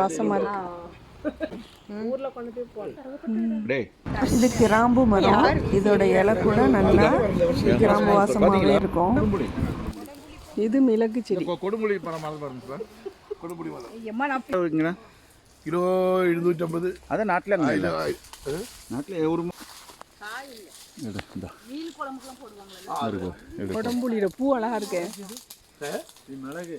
வாசமா இருக்கு. இது கிராம்பு மரம். இதோட இலை கூட நல்லா கிராம்பு வாசமாகவே இருக்கும். இது மிளகு செடி. கொடுமுடி மரம் கொடுமுடி மரம். கிலோ எழுநூற்றம்பது. அதான் நாட்டில் நாட்டில் ஒரு குடம்புளியில பூ அழகா இருக்கு. மிளகு.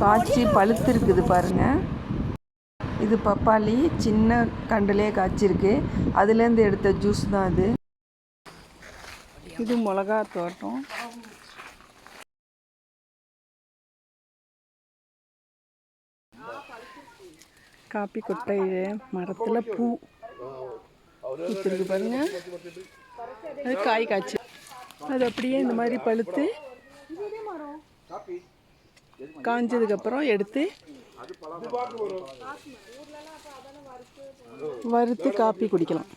காய்ச்சி பழுத்து இருக்குது பாருங்க. இது பப்பாளி சின்ன கண்டுலேயே காய்ச்சிருக்கு. அதுலேருந்து எடுத்த ஜூஸ் தான் இது இது மிளகா தோட்டம். காப்பி கொட்டை மரத்தில் பூ. பூத்திருக்கு பாருங்க. அது காய் காய்ச்சி. அது அப்படியே இந்த மாதிரி பழுத்து. காஞ்சதுக்கப்புறம் எடுத்து வறுத்து காப்பி குடிக்கலாம்.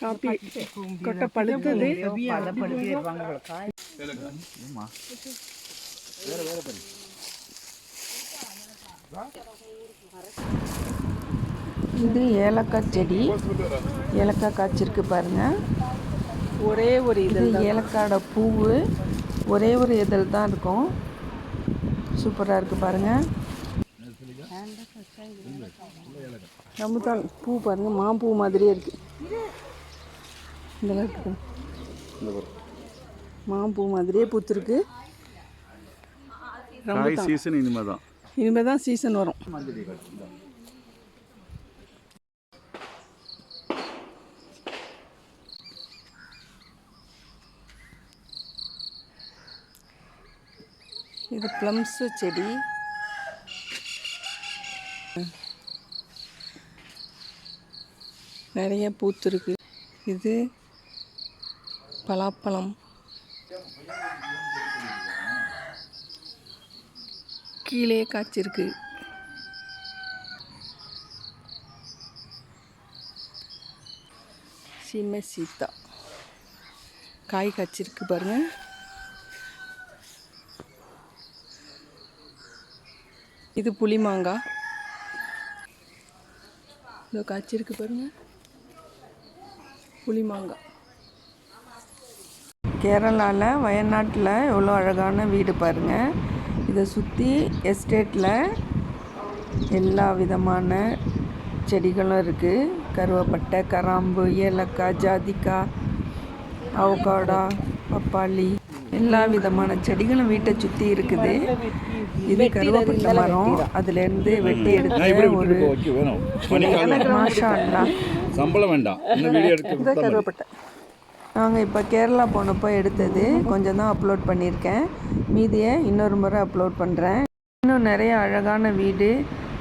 காப்பி கொட்டை பழுத்தது. இது ஏலக்காய் செடி. ஏலக்காய் காய்ச்சிருக்கு பாருங்கள் ஒரே ஒரு இது ஏலக்காயோட பூவு. ஒரே ஒரு இதழ் தான் இருக்கும். சூப்பராக இருக்குது பாருங்க. ரம்புத்தான் பூ பாருங்க மாம்பூ மாதிரியே இருக்கு. இதெல்லாம் இருக்கு மாம்பூ மாதிரியே பூத்துருக்கு. சீசன் இனிமே தான். இனிமேல் தான் சீசன் வரும். இது ப்ளம்ஸு செடி. நிறைய பூத்துருக்கு இது பலாப்பழம். கீழே காய்ச்சிருக்கு சீமை சீத்தா. காய் காய்ச்சிருக்கு பாருங்க. இது புளி மாங்காய் இதோ காய்ச்சிருக்கு பாருங்க. புளி மாங்காய் கேரளாவில் வயநாட்டில் எவ்வளோ அழகான வீடு பாருங்கள் இதை சுற்றி எஸ்டேட்டில் எல்லா விதமான செடிகளும் இருக்குது கருவேப்பட்டை கராம்பு ஏலக்காய் ஜாதிக்காய் அவகாடா பப்பாளி எல்லா விதமான செடிகளும் வீட்டை சுற்றி இருக்குது. இது கருவேப்பட்டை மரம் அதுலேருந்து வெட்டி எடுத்த ஒரு மாஷா சம்பளம் வேண்டாம். இன்னும் வீடியோ எடுக்க இதை கருவேப்பட்டை நாங்கள் இப்போ கேரளா போனப்போ எடுத்தது. கொஞ்சம் தான் அப்லோட் பண்ணியிருக்கேன். மீதியை இன்னொரு முறை அப்லோட் பண்ணுறேன் இன்னும் நிறைய அழகான வீடு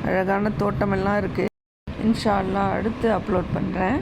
அழகான தோட்டமெல்லாம் இருக்குது இன்ஷா அல்லாஹ் அடுத்து அப்லோட் பண்ணுறேன்